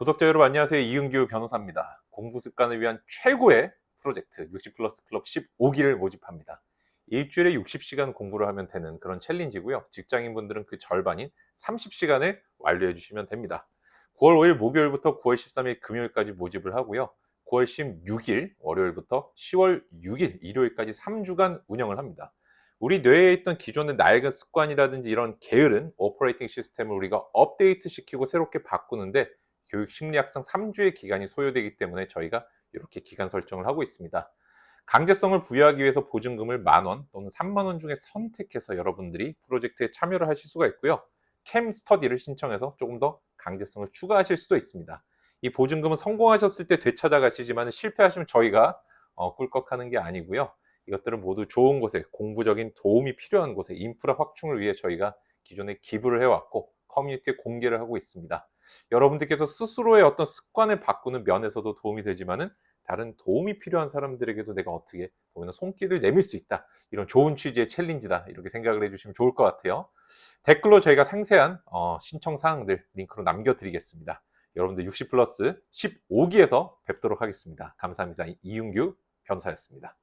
구독자 여러분 안녕하세요. 이은규 변호사입니다. 공부 습관을 위한 최고의 프로젝트 60 플러스 클럽 15기를 모집합니다. 일주일에 60시간 공부를 하면 되는 그런 챌린지고요. 직장인분들은 그 절반인 30시간을 완료해 주시면 됩니다. 9월 5일 목요일부터 9월 13일 금요일까지 모집을 하고요. 9월 16일 월요일부터 10월 6일 일요일까지 3주간 운영을 합니다. 우리 뇌에 있던 기존의 낡은 습관이라든지 이런 게으른 오퍼레이팅 시스템을 우리가 업데이트 시키고 새롭게 바꾸는데 교육 심리학상 3주의 기간이 소요되기 때문에 저희가 이렇게 기간 설정을 하고 있습니다. 강제성을 부여하기 위해서 보증금을 만 원 또는 3만 원 중에 선택해서 여러분들이 프로젝트에 참여를 하실 수가 있고요. 캠 스터디를 신청해서 조금 더 강제성을 추가하실 수도 있습니다. 이 보증금은 성공하셨을 때 되찾아가시지만 실패하시면 저희가 어, 꿀꺽하는 게 아니고요. 이것들은 모두 좋은 곳에 공부적인 도움이 필요한 곳에 인프라 확충을 위해 저희가 기존에 기부를 해왔고 커뮤니티에 공개를 하고 있습니다. 여러분들께서 스스로의 어떤 습관을 바꾸는 면에서도 도움이 되지만은 다른 도움이 필요한 사람들에게도 내가 어떻게 보면 손길을 내밀 수 있다. 이런 좋은 취지의 챌린지다. 이렇게 생각을 해주시면 좋을 것 같아요. 댓글로 저희가 상세한 어, 신청 사항들 링크로 남겨드리겠습니다. 여러분들 60 플러스 15기에서 뵙도록 하겠습니다. 감사합니다. 이윤규 변사였습니다.